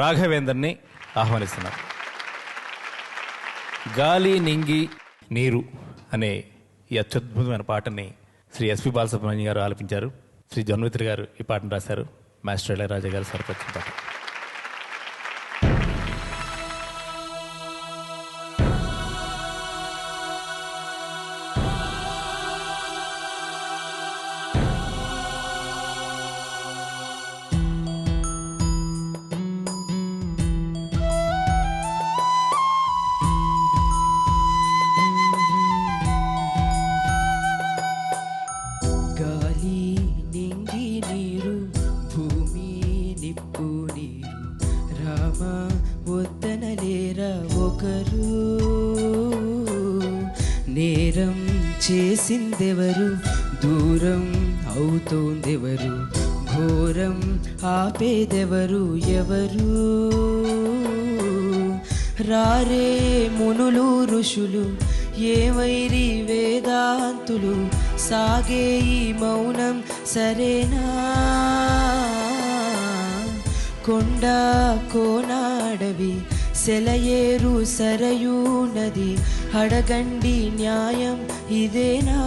రాఘవేందర్ని ఆహ్వానిస్తున్నాం గాలి నింగి నీరు అనే ఈ అత్యద్భుతమైన పాటని శ్రీ ఎస్పి బాలసుబ్రహ్మణ్యం గారు ఆలపించారు. శ్రీ జన్మిత్రి గారు ఈ పాటను రాశారు. మాస్టర్ ఇళయరాజా గారు సరిపచ్చిన పాట. నిప్పు నీరు. రామ వద్దనలేరా ఒకరు. నేరం చేసిందెవరు? దూరం అవుతోందెవరు? ఘోరం ఆపేదెవరు? ఎవరు? రారే మునులు ఋషులు ఏవైరి వేదాంతులు సాగే ఈ మౌనం సరేనా? కొండ కోనాడవి సెలయేరు సరయూ నది అడగండి న్యాయం ఇదేనా?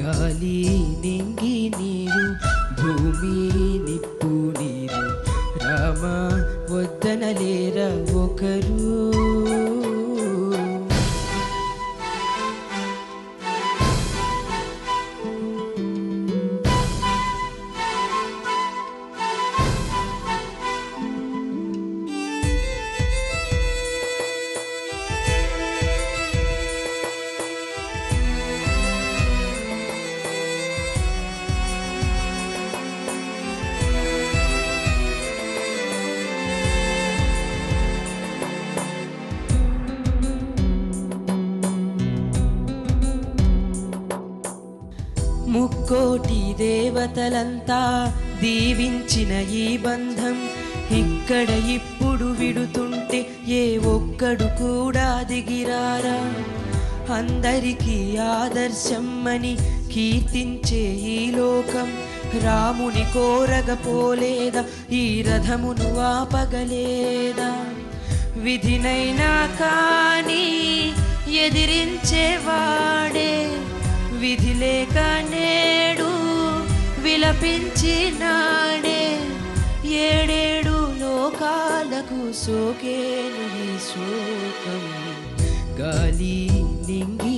గాలి నింగి నీరు భూమి నిప్పు నీరు రామ వద్దనలేర ఒకరు. ముక్కోటి దేవతలంతా దీవించిన ఈ బంధం ఇక్కడ ఇప్పుడు విడుతుంటే ఏ ఒక్కడు కూడా దిగిరారా? అందరికీ ఆదర్శమ్మని కీర్తించే ఈ లోకం రాముని కోరగపోలేదా ఈ రథమును ఆపగలేదా? విధినైనా కానీ ఎదిరించేవాడే విధి లేక నేడు విలపించినాడే. ఏడేడు లోకాలకు సోకేను సోకం గాలి నింగి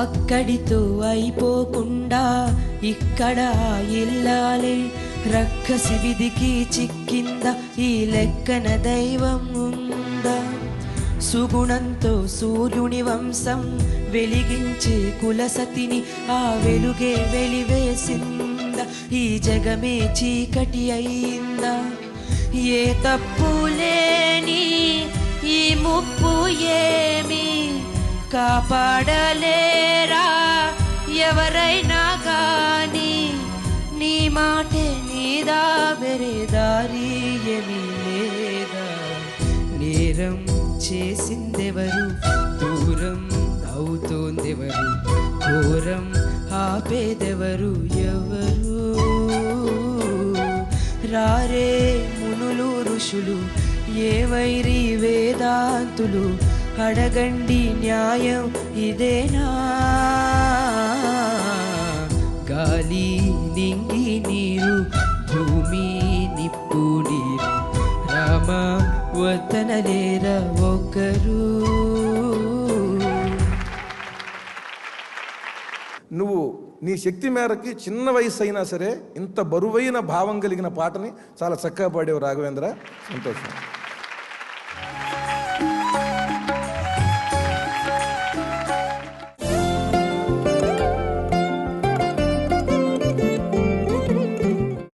అక్కడితో అయిపోకుండా ఇక్కడ ఇల్లాలే. రక్కసి విధికి చిక్కింద ఈ లెక్కన దైవం ఉందా. సుగుణంతో సూర్యుని వంశం వెలిగించే కులసతిని ఆ వెలుగే వెలివేసింద. ఈ జగమే చీకటి అయిందా. ఏ తప్పు లేని ఈ ముప్పు ఏ కాపాడలేరా? ఎవరైనా కానీ నీ మాటే నీదా వేరే దారి ఏమీ లేదా? నేరం చేసిందెవరు? దూరం అవుతోందెవరు? ఘోరం ఆపేదెవరు? ఎవరు? రారే మునులు ఋషులు ఏవైరి వేదాంతులు? అడగండి న్యాయం ఇదేనా? గాలి నింగి నీరు భూమి నిప్పు నీరు రామ వద్దనలేరా ఒకరు నువ్వు నీ శక్తి మేరకి చిన్న వయసు అయినా సరే ఇంత బరువైన భావం కలిగిన పాటని చాలా చక్కగా పాడేవు రాఘవేంద్ర. సంతోషం.